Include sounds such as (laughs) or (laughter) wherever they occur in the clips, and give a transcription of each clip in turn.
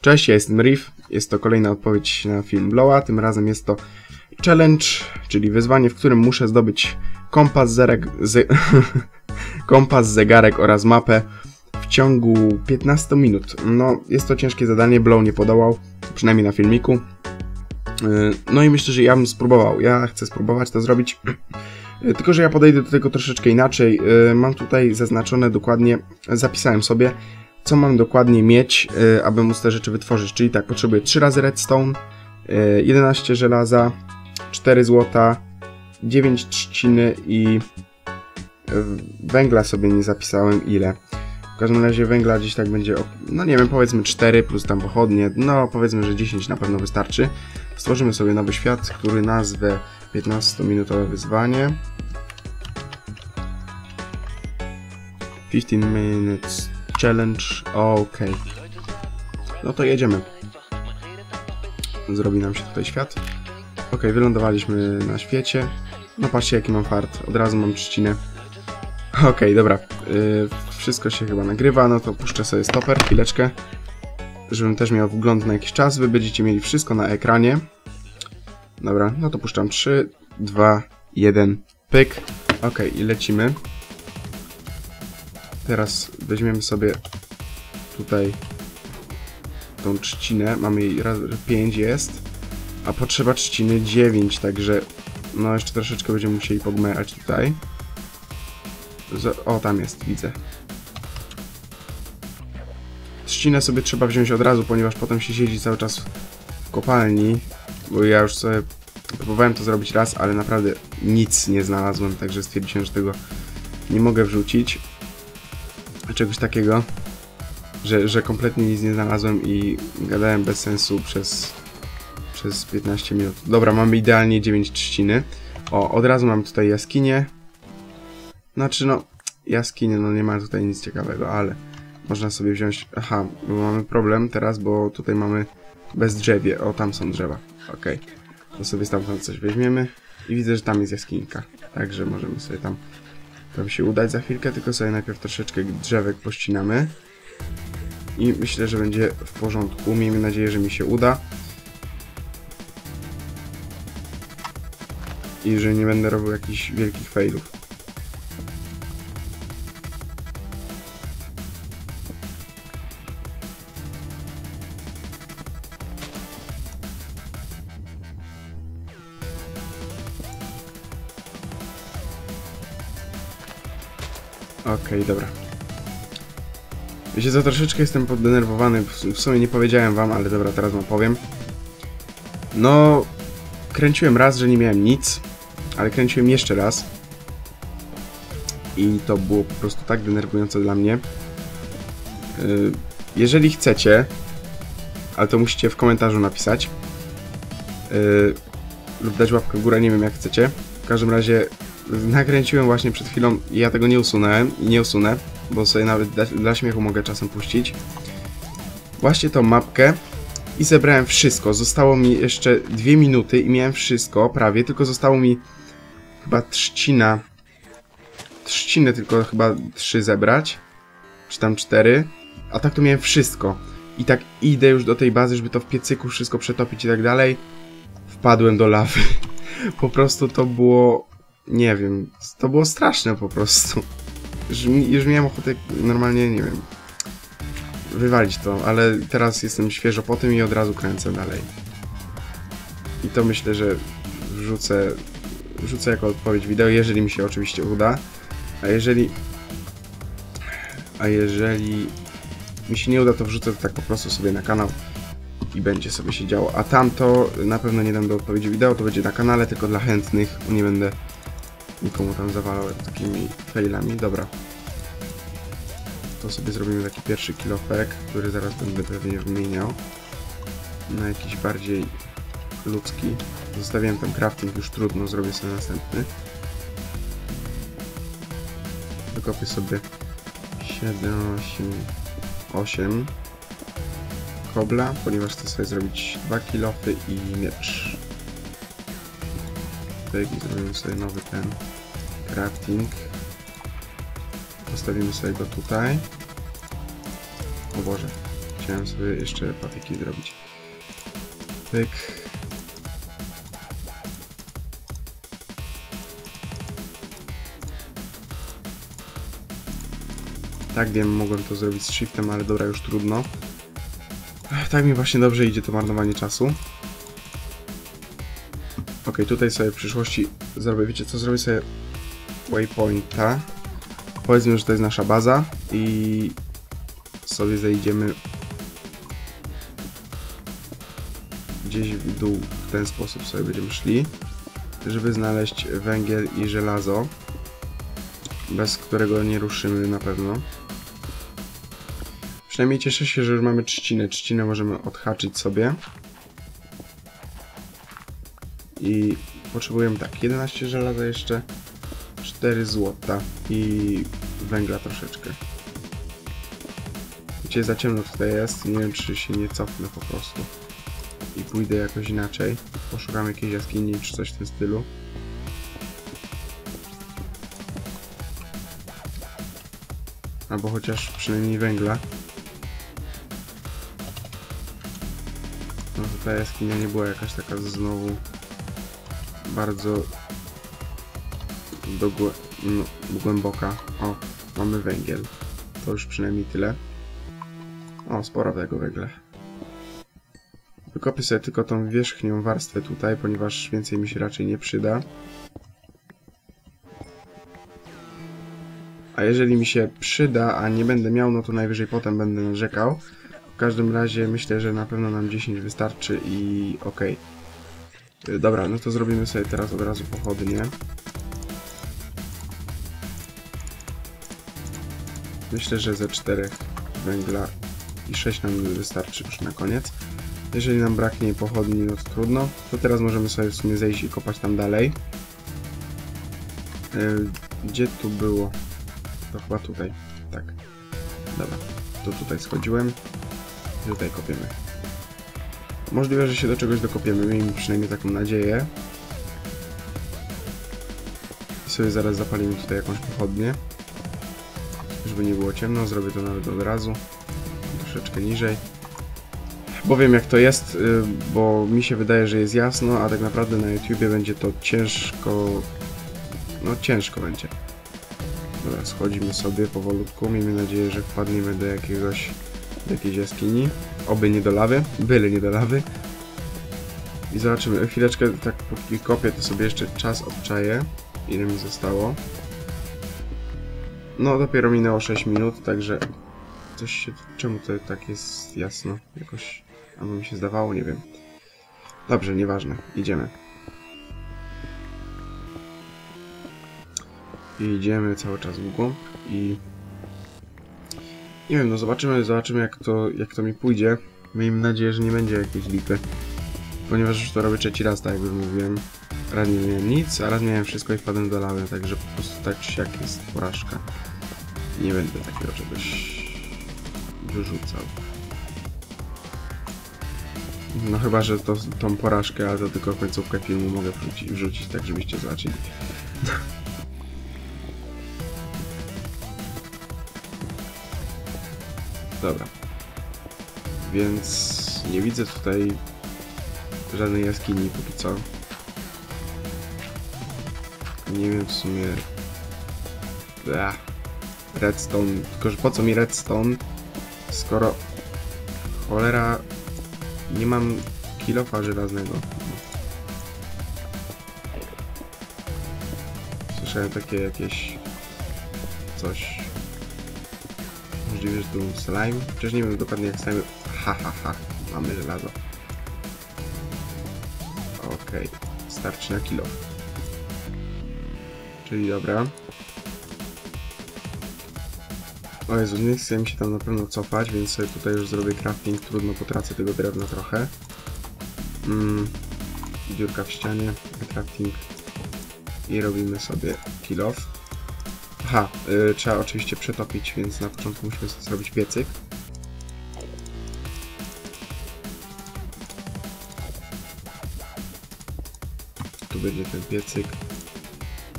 Cześć, ja jestem Riff. Jest to kolejna odpowiedź na film Blowa. Tym razem jest to challenge, czyli wyzwanie, w którym muszę zdobyć kompas, zerek, z... (laughs) kompas zegarek oraz mapę w ciągu 15 minut. No, jest to ciężkie zadanie, Blow nie podołał, przynajmniej na filmiku. Yy, No i myślę, że ja bym spróbował. Ja chcę spróbować to zrobić. (clears throat) Tylko, że ja podejdę do tego troszeczkę inaczej. Yy, Mam tutaj zaznaczone dokładnie, zapisałem sobie, co mam dokładnie mieć, y, aby móc te rzeczy wytworzyć. Czyli tak, potrzebuję 3 razy redstone, y, 11 żelaza, 4 złota, 9 trzciny i y, węgla sobie nie zapisałem ile. W każdym razie węgla gdzieś tak będzie, no nie wiem, powiedzmy 4 plus tam pochodnie, no powiedzmy, że 10 na pewno wystarczy. Stworzymy sobie nowy świat, który nazwę 15-minutowe wyzwanie. 15 minutes challenge, ok. No to jedziemy. Zrobi nam się tutaj świat. Ok, wylądowaliśmy na świecie. No patrzcie jaki mam fart, od razu mam trzcinę. Ok, dobra. Yy, wszystko się chyba nagrywa, no to puszczę sobie stoper, chwileczkę. Żebym też miał wgląd na jakiś czas. Wy będziecie mieli wszystko na ekranie. Dobra, no to puszczam 3, 2, 1, pyk. Ok, i lecimy. Teraz weźmiemy sobie tutaj tą trzcinę. Mamy jej raz 5 jest, a potrzeba trzciny 9, także no jeszcze troszeczkę będziemy musieli pogmerać tutaj. O, tam jest, widzę. Trzcinę sobie trzeba wziąć od razu, ponieważ potem się siedzi cały czas w kopalni, bo ja już sobie próbowałem to zrobić raz, ale naprawdę nic nie znalazłem, także stwierdziłem, że tego nie mogę wrzucić czegoś takiego, że, że kompletnie nic nie znalazłem i gadałem bez sensu przez, przez 15 minut. Dobra, mamy idealnie 9 trzciny. O, od razu mam tutaj jaskinię. Znaczy no, jaskinie, no nie ma tutaj nic ciekawego, ale można sobie wziąć... Aha, bo mamy problem teraz, bo tutaj mamy bez drzewie. O, tam są drzewa. Okej. To sobie stamtąd coś weźmiemy. I widzę, że tam jest jaskinka. Także możemy sobie tam to się udać za chwilkę, tylko sobie najpierw troszeczkę drzewek pościnamy. I myślę, że będzie w porządku. Miejmy nadzieję, że mi się uda. I że nie będę robił jakichś wielkich failów. Okej, dobra. Wiecie co, troszeczkę jestem poddenerwowany, w sumie nie powiedziałem wam, ale dobra, teraz wam powiem. No, kręciłem raz, że nie miałem nic, ale kręciłem jeszcze raz. I to było po prostu tak denerwujące dla mnie. Yy, Jeżeli chcecie, ale to musicie w komentarzu napisać, yy, lub dać łapkę w górę, nie wiem jak chcecie. W każdym razie nakręciłem właśnie przed chwilą i ja tego nie i nie usunę, bo sobie nawet dla, dla śmiechu mogę czasem puścić. Właśnie tą mapkę i zebrałem wszystko. Zostało mi jeszcze dwie minuty i miałem wszystko prawie, tylko zostało mi chyba trzcina. Trzciny tylko chyba trzy zebrać, czy tam cztery, a tak to miałem wszystko. I tak idę już do tej bazy, żeby to w piecyku wszystko przetopić i tak dalej. Wpadłem do lawy. (laughs) Po prostu to było nie wiem, to było straszne po prostu. Już, już miałem ochotę normalnie, nie wiem, wywalić to, ale teraz jestem świeżo po tym i od razu kręcę dalej. I to myślę, że wrzucę, wrzucę jako odpowiedź wideo, jeżeli mi się oczywiście uda. A jeżeli... A jeżeli mi się nie uda, to wrzucę to tak po prostu sobie na kanał i będzie sobie się działo. A tamto na pewno nie dam do odpowiedzi wideo, to będzie na kanale, tylko dla chętnych. Nie będę nikomu tam zawalał takimi failami. Dobra. To sobie zrobimy taki pierwszy kilofek, który zaraz będę pewnie wymieniał na jakiś bardziej ludzki. Zostawiłem ten crafting, już trudno, zrobię sobie następny. Wykopię sobie 7, 8, 8 kobla, ponieważ chcę sobie zrobić dwa kilofy i miecz. Pyk i zrobimy sobie nowy ten crafting. Postawimy sobie go tutaj. O Boże, Zapomniałem sobie jeszcze patyki zrobić. Pyk. Tak wiem, mogłem to zrobić z shiftem, ale dobra, już trudno. Tak mi właśnie dobrze idzie to marnowanie czasu. Ok, tutaj sobie w przyszłości zrobię, wiecie co, zrobię sobie waypointa. Powiedzmy, że to jest nasza baza i sobie zejdziemy gdzieś w dół, w ten sposób sobie będziemy szli, żeby znaleźć węgiel i żelazo, bez którego nie ruszymy na pewno. Przynajmniej cieszę się, że już mamy trzcinę. Trzcinę możemy odhaczyć sobie. I potrzebujemy tak, 11 żelaza jeszcze, 4 złota i węgla troszeczkę. Wiecie, za ciemno tutaj jest, nie wiem czy się nie cofnę po prostu. I pójdę jakoś inaczej. Poszukam jakiejś jaskini czy coś w tym stylu. Albo chociaż przynajmniej węgla. No to ta jaskinia nie była jakaś taka znowu bardzo do no, głęboka. O, mamy węgiel. To już przynajmniej tyle. O, sporo tego węgla. Wykopię sobie tylko tą wierzchnią warstwę tutaj, ponieważ więcej mi się raczej nie przyda. A jeżeli mi się przyda, a nie będę miał, no to najwyżej potem będę narzekał. W każdym razie myślę, że na pewno nam 10 wystarczy i okej. Okay. Dobra, no to zrobimy sobie teraz od razu pochodnie. Myślę, że ze 4 węgla i 6 nam wystarczy już na koniec. Jeżeli nam braknie pochodni, no to trudno. To teraz możemy sobie w sumie zejść i kopać tam dalej. Gdzie tu było? To chyba tutaj. Tak. Dobra. To tutaj schodziłem. Tutaj kopiemy. Możliwe, że się do czegoś dokopiemy. Miejmy przynajmniej taką nadzieję. I sobie zaraz zapalimy tutaj jakąś pochodnię. Żeby nie było ciemno, zrobię to nawet od razu. Troszeczkę niżej. Bo wiem jak to jest, bo mi się wydaje, że jest jasno, a tak naprawdę na YouTubie będzie to ciężko... No ciężko będzie. Dobra, schodzimy sobie powolutku. Miejmy nadzieję, że wpadniemy do jakiegoś... do jakiejś jaskini. Oby nie do lawy, byle nie do lawy. I zobaczymy. Chwileczkę, tak póki kopię, to sobie jeszcze czas obczaję. Ile mi zostało. No, dopiero minęło 6 minut, także... Coś się... Czemu to tak jest jasno? Jakoś... Albo mi się zdawało, nie wiem. Dobrze, nieważne. Idziemy. I idziemy cały czas w głąb i... Nie wiem, no zobaczymy, zobaczymy jak to, jak to mi pójdzie. Miejmy nadzieję, że nie będzie jakiejś lipy. Ponieważ już to robię trzeci raz, tak jak mówiłem. Raz nie miałem nic, a raz miałem wszystko i wpadłem do lawy, także po prostu tak czy siak jest porażka. Nie będę takiego czegoś wyrzucał. No chyba, że to, tą porażkę, ale to tylko końcówkę filmu mogę wrzucić, wrzucić tak żebyście zobaczyli. Dobra. Więc nie widzę tutaj żadnej jaskini póki co. Nie wiem w sumie... Redstone. Tylko, że po co mi redstone, skoro cholera nie mam kilofa żelaznego. Słyszałem takie jakieś coś. Możliwe, że tu slime. Przecież nie wiem dokładnie jak slime. Ha ha ha. Mamy żelazo. Okej. Okay. Starczy na kilo. Czyli dobra. O Jezu, nie chcę mi się tam na pewno cofać, więc sobie tutaj już zrobię crafting. Trudno potracę tego drewna trochę. Mm, dziurka w ścianie, crafting. I robimy sobie kill off. Aha, y, trzeba oczywiście przetopić, więc na początku musimy sobie zrobić piecyk. Tu będzie ten piecyk.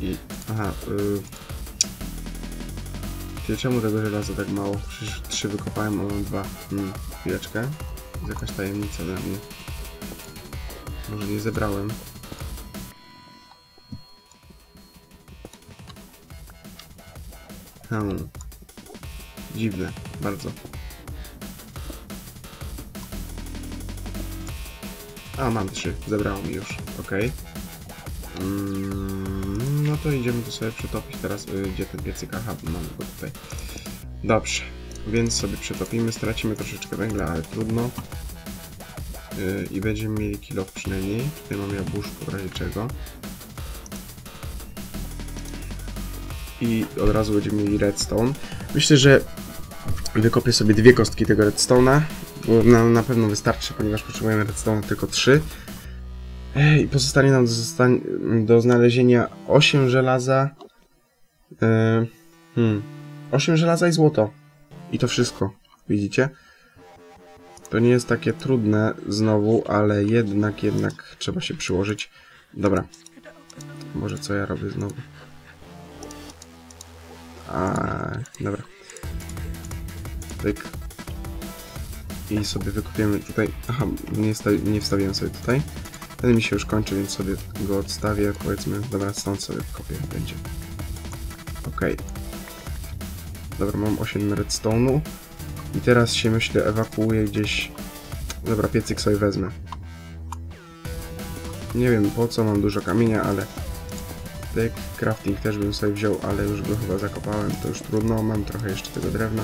I... Aha, y, Ty, czemu tego żelaza tak mało? Przecież trzy wykopałem, a mam dwa. Hmm, chwileczkę. Jest jakaś tajemnica dla mnie. Może nie zebrałem. Hmm. Dziwne, bardzo. A, mam trzy, zebrało mi już, okej. Mm, no to idziemy tu sobie przetopić teraz, y, gdzie ten piecyk, aha, mamy go tutaj. Dobrze, więc sobie przetopimy, stracimy troszeczkę węgla, ale trudno. Y, I będziemy mieli kilo przynajmniej. Tutaj mamy jabłuszko w razie czego. I od razu będziemy mieli redstone. Myślę, że wykopię sobie dwie kostki tego redstone'a, bo na, na pewno wystarczy, ponieważ potrzebujemy redstone tylko trzy. I pozostanie nam do, do znalezienia 8 żelaza. Yy, hmm, 8 żelaza i złoto. I to wszystko. Widzicie? To nie jest takie trudne znowu, ale jednak, jednak trzeba się przyłożyć. Dobra. Może co ja robię znowu? A, dobra. Tyk. I sobie wykupiemy tutaj... Aha, nie, nie wstawiłem sobie tutaj. Ten mi się już kończy, więc sobie go odstawię, powiedzmy. Dobra, stąd sobie kopię, będzie. Okej. Okay. Dobra, mam 8 redstone'u. I teraz się, myślę, ewakuuję gdzieś... Dobra, piecyk sobie wezmę. Nie wiem po co, mam dużo kamienia, ale... Tyk, crafting też bym sobie wziął, ale już go chyba zakopałem, to już trudno. Mam trochę jeszcze tego drewna.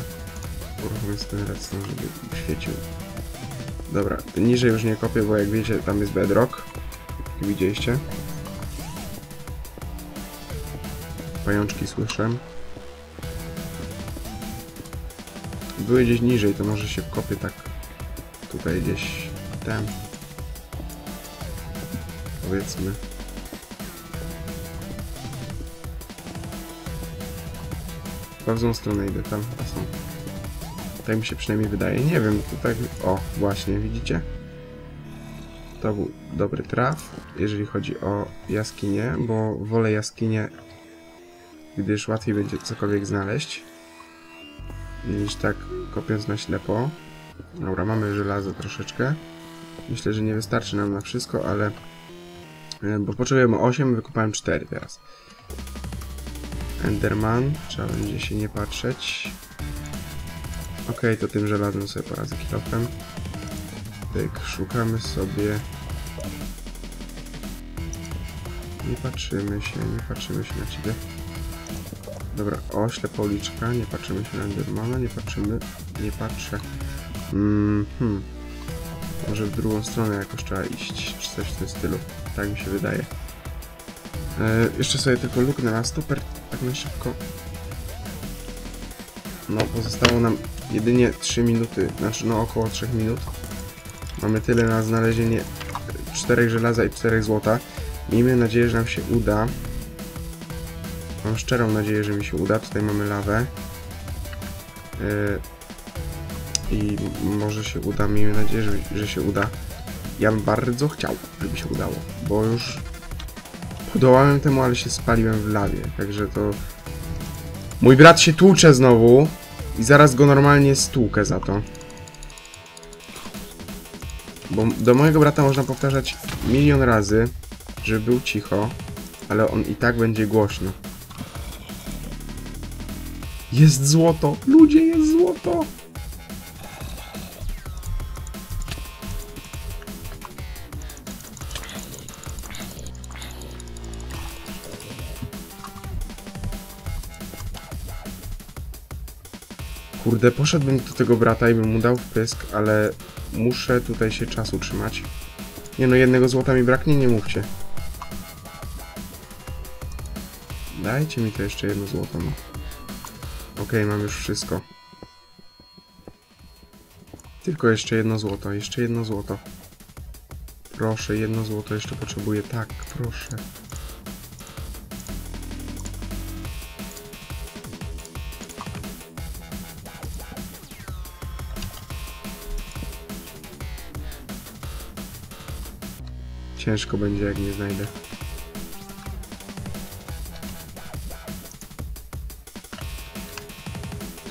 Uruchomię sobie redstone, żeby świecił. Dobra, niżej już nie kopię, bo jak wiecie, tam jest bedrock. Jak widzieliście. Pajączki słyszę. Były gdzieś niżej, to może się wkopię tak tutaj gdzieś tam. Powiedzmy. W złą stronę idę, tam a są. Tak mi się przynajmniej wydaje. Nie wiem, to tak... O, właśnie, widzicie? To był dobry traf, jeżeli chodzi o jaskinię, bo wolę jaskinię, gdyż łatwiej będzie cokolwiek znaleźć, niż tak kopiąc na ślepo. Dobra, mamy żelazo troszeczkę. Myślę, że nie wystarczy nam na wszystko, ale... e, Bo potrzebujemy 8, wykupałem 4 teraz. Enderman, trzeba będzie się nie patrzeć. Ok, to tym żelazem sobie poradzę kilofem. Tak, szukamy sobie... Nie patrzymy się, nie patrzymy się na ciebie. Dobra, o, ślepa uliczka, nie patrzymy się na Endermana, nie patrzymy, nie patrzę. Mm, hmm. Może w drugą stronę jakoś trzeba iść, czy coś w tym stylu. Tak mi się wydaje. E, jeszcze sobie tylko luknę na stoper, tak na szybko. No, pozostało nam jedynie 3 minuty, znaczy no około 3 minut. Mamy tyle na znalezienie 4 żelaza i 4 złota. Miejmy nadzieję, że nam się uda. Mam szczerą nadzieję, że mi się uda. Tutaj mamy lawę. Yy, I może się uda. Miejmy nadzieję, że, że się uda. Ja bym bardzo chciał, żeby się udało, bo już podołałem temu, ale się spaliłem w lawie, także to... Mój brat się tłucze znowu i zaraz go normalnie stłukę za to. Bo do mojego brata można powtarzać milion razy, żeby był cicho, ale on i tak będzie głośno. Jest złoto! Ludzie, jest złoto! Kurde, poszedłbym do tego brata i bym mu dał wpysk, ale muszę tutaj się czasu trzymać. Nie no, jednego złota mi braknie, nie mówcie. Dajcie mi to jeszcze jedno złoto, no. Okay, mam już wszystko. Tylko jeszcze jedno złoto, jeszcze jedno złoto. Proszę, jedno złoto jeszcze potrzebuję. Tak, proszę. Ciężko będzie, jak nie znajdę.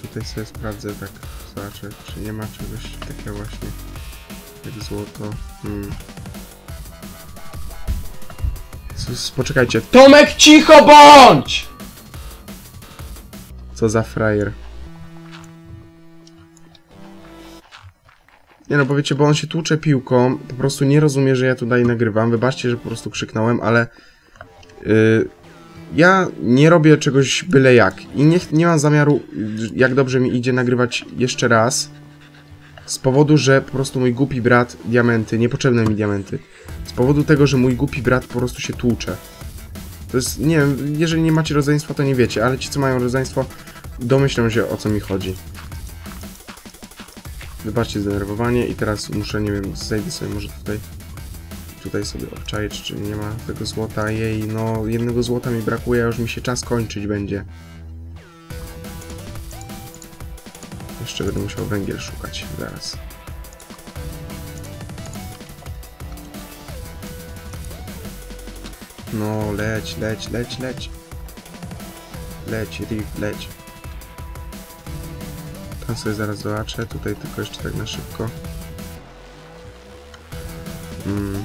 tutaj sobie sprawdzę, tak zobaczę, czy nie ma czegoś takiego właśnie jak złoto. Hmm. Poczekajcie. Tomek, cicho bądź! Co za frajer. Nie no, powiecie, bo on się tłucze piłką, po prostu nie rozumie, że ja tutaj nagrywam. Wybaczcie, że po prostu krzyknąłem, ale... Yy, ja nie robię czegoś byle jak i nie, nie mam zamiaru, jak dobrze mi idzie, nagrywać jeszcze raz. Z powodu, że po prostu mój głupi brat, diamenty, niepotrzebne mi diamenty. Z powodu tego, że mój głupi brat po prostu się tłucze. To jest, nie wiem, jeżeli nie macie rodzeństwa, to nie wiecie, ale ci, co mają rodzeństwo, domyślą się, o co mi chodzi. Wybaczcie zdenerwowanie i teraz muszę, nie wiem, zejdę sobie może tutaj tutaj sobie obczaić, czy nie ma tego złota. Jej, no jednego złota mi brakuje, a już mi się czas kończyć będzie. Jeszcze będę musiał węgiel szukać zaraz. No, leć, leć, leć, leć. Leć, Riff, leć. Tam sobie zaraz zobaczę, tutaj tylko jeszcze tak na szybko. Mm.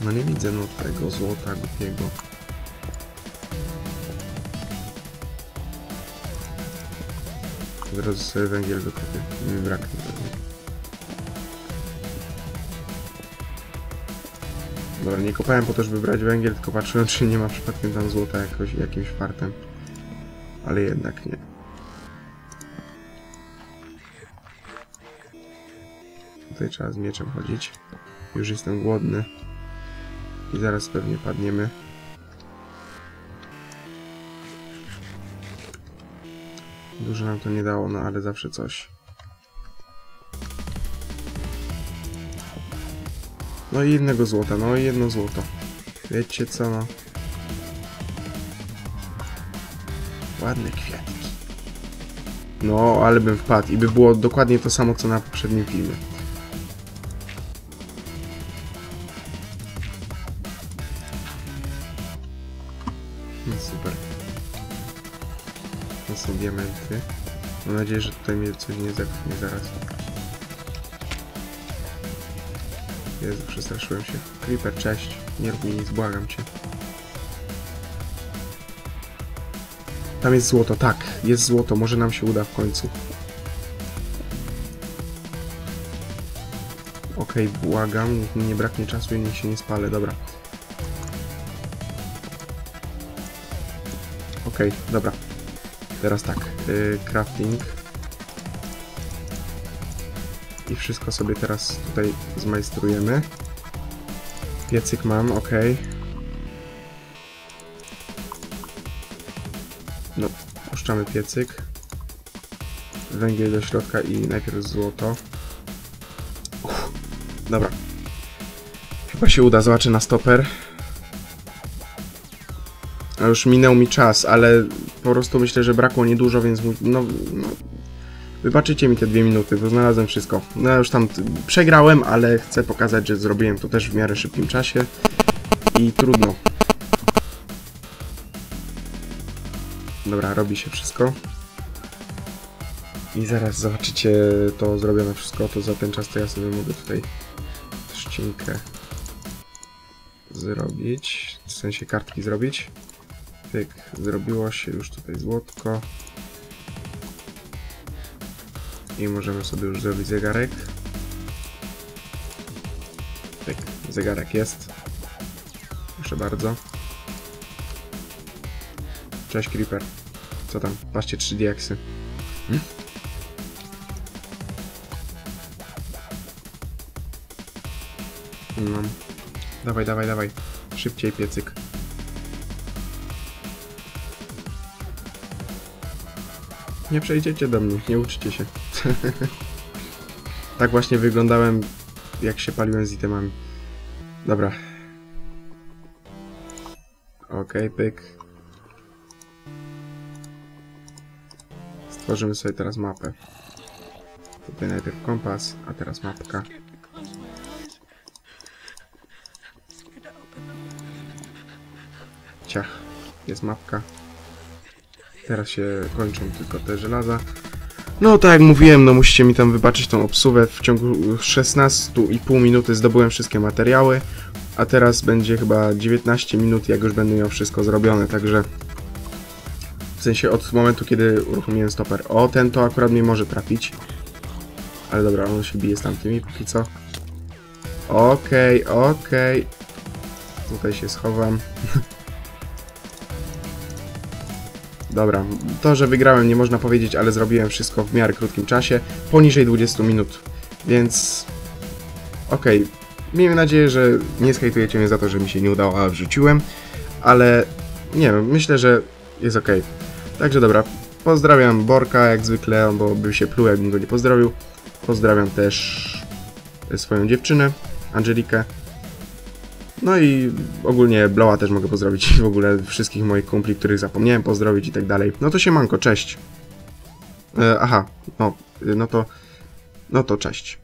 No nie widzę no tego złota głupiego. Od razu sobie węgiel wykopię. Mi braknie. Dobra, nie kopałem po to, żeby brać węgiel, tylko patrzyłem, czy nie ma przypadkiem tam złota jakoś, jakimś fartem. Ale jednak nie. Tutaj trzeba z mieczem chodzić. Już jestem głodny. I zaraz pewnie padniemy. Dużo nam to nie dało, no ale zawsze coś. No i jednego złota, no i jedno złoto. Wiecie co, no. Ładne kwiatki. No, ale bym wpadł i by było dokładnie to samo, co na poprzednim filmie. Mam nadzieję, że tutaj mnie coś nie zepchnie zaraz. Jezu, przestraszyłem się. Creeper, cześć. Nie rób mi nic, błagam cię. Tam jest złoto, tak. Jest złoto, może nam się uda w końcu. Okej, błagam, niech mi nie braknie czasu i niech się nie spalę, dobra. Okej, dobra. Teraz tak, yy, crafting. I wszystko sobie teraz tutaj zmajstrujemy. Piecyk mam, ok. No, puszczamy piecyk. Węgiel do środka i najpierw złoto. Uff, dobra. Chyba się uda, zobaczę na stoper. A już minął mi czas, ale po prostu myślę, że brakło niedużo, więc no, no wybaczycie mi te dwie minuty, bo znalazłem wszystko. No już tam przegrałem, ale chcę pokazać, że zrobiłem to też w miarę szybkim czasie i trudno. Dobra, robi się wszystko. I zaraz zobaczycie to zrobione wszystko, to za ten czas to ja sobie mogę tutaj trzcinkę zrobić, w sensie kartki zrobić. Pyk, zrobiło się już tutaj złotko. I możemy sobie już zrobić zegarek. Pyk, zegarek jest. Proszę bardzo. Cześć Creeper. Co tam? Patrzcie, 3 diaksy. Hmm? No. Dawaj, dawaj, dawaj. Szybciej piecyk. Nie przejdziecie do mnie, nie uczcie się. (laughs) tak właśnie wyglądałem, jak się paliłem z itemami. Dobra. Okej, pyk. Stworzymy sobie teraz mapę. Tutaj najpierw kompas, a teraz mapka. Ciach, jest mapka. Teraz się kończą tylko te żelaza. No tak jak mówiłem, no musicie mi tam wybaczyć tą obsługę. W ciągu 16,5 minuty zdobyłem wszystkie materiały, a teraz będzie chyba 19 minut, jak już będę miał wszystko zrobione, także w sensie od momentu, kiedy uruchomiłem stoper. O, ten to akurat mnie może trafić. Ale dobra, on się bije z tamtymi póki co. Okej, okej. Tutaj się schowam. (laughs) Dobra, to, że wygrałem nie można powiedzieć, ale zrobiłem wszystko w miarę krótkim czasie, poniżej 20 minut, więc okej. Miejmy nadzieję, że nie skajtujecie mnie za to, że mi się nie udało, a wrzuciłem, ale nie wiem, myślę, że jest okej. Także dobra, pozdrawiam Borka jak zwykle, bo by się pluł, jakbym go nie pozdrowił. Pozdrawiam też swoją dziewczynę, Angelikę. No i ogólnie Bloła też mogę pozdrowić w ogóle wszystkich moich kumpli, których zapomniałem pozdrowić i tak dalej. No to się manko, cześć. E, aha, no, no to, no to cześć.